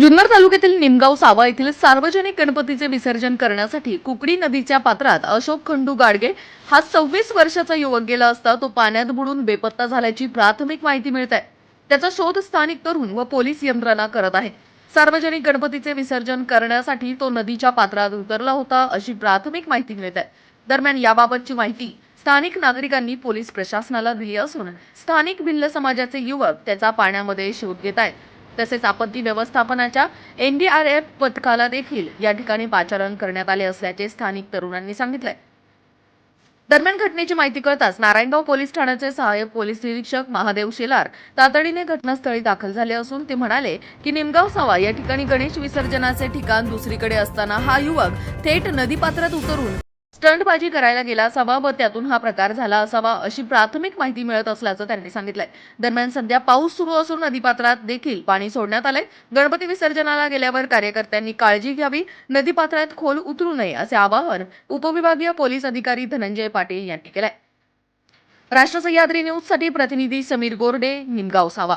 जुन्नर तालुक्यातील निमगाव सावा येथील सार्वजनिक गणपतीचे विसर्जन करण्यासाठी कुकडी नदीच्या पात्रात अशोक खंडू गाडगे हा सव्वीस वर्षाचा युवक गेला असता तो पाण्यात बुडून बेपत्ता झाल्याची प्राथमिक माहिती मिळत आहे. त्याचा शोध स्थानिक तरुण व पोलीस यंत्रणा करत आहे. सार्वजनिक गणपतीचे विसर्जन करण्यासाठी तो नदीच्या पात्रात उतरला होता अशी प्राथमिक माहिती मिळत आहे. दरम्यान याबाबतची माहिती स्थानिक नागरिकांनी पोलीस प्रशासनाला दिली असून स्थानिक भिल्ल समाजाचे युवक त्याचा पाण्यामध्ये शोध घेत आहेत. तसेच आपत्ती व्यवस्थापनाच्या एनडीआरएफ पथकाला देखील या ठिकाणी पाचारण करण्यात आले असल्याचे स्थानिक तरुणांनी सांगितले दरम्यान घटनेची माहिती कळताच नारायणगाव पोलीस ठाण्याचे सहाय्यक पोलीस निरीक्षक महादेव शेलार तातडीने घटनास्थळी दाखल झाले असून ते म्हणाले की निमगाव सवा या ठिकाणी गणेश विसर्जनाचे ठिकाण दुसरीकडे असताना हा युवक थेट नदीपात्रात उतरून स्टंटबाजी करायला गेला असावा व त्यातून हा प्रकार झाला असावा अशी प्राथमिक माहिती मिळत असल्याचं त्यांनी सांगितलंय. दरम्यान सध्या पाऊस सुरू असून नदीपात्रात देखील पाणी सोडण्यात आलंय. गणपती विसर्जनाला गेल्यावर कार्यकर्त्यांनी काळजी घ्यावी नदीपात्रात खोल उतरू नये असे आवाहन उपविभागीय पोलीस अधिकारी धनंजय पाटील यांनी केलंय. राष्ट्र सह्याद्री न्यूजसाठी प्रतिनिधी समीर गोरडे निमगाव सावा.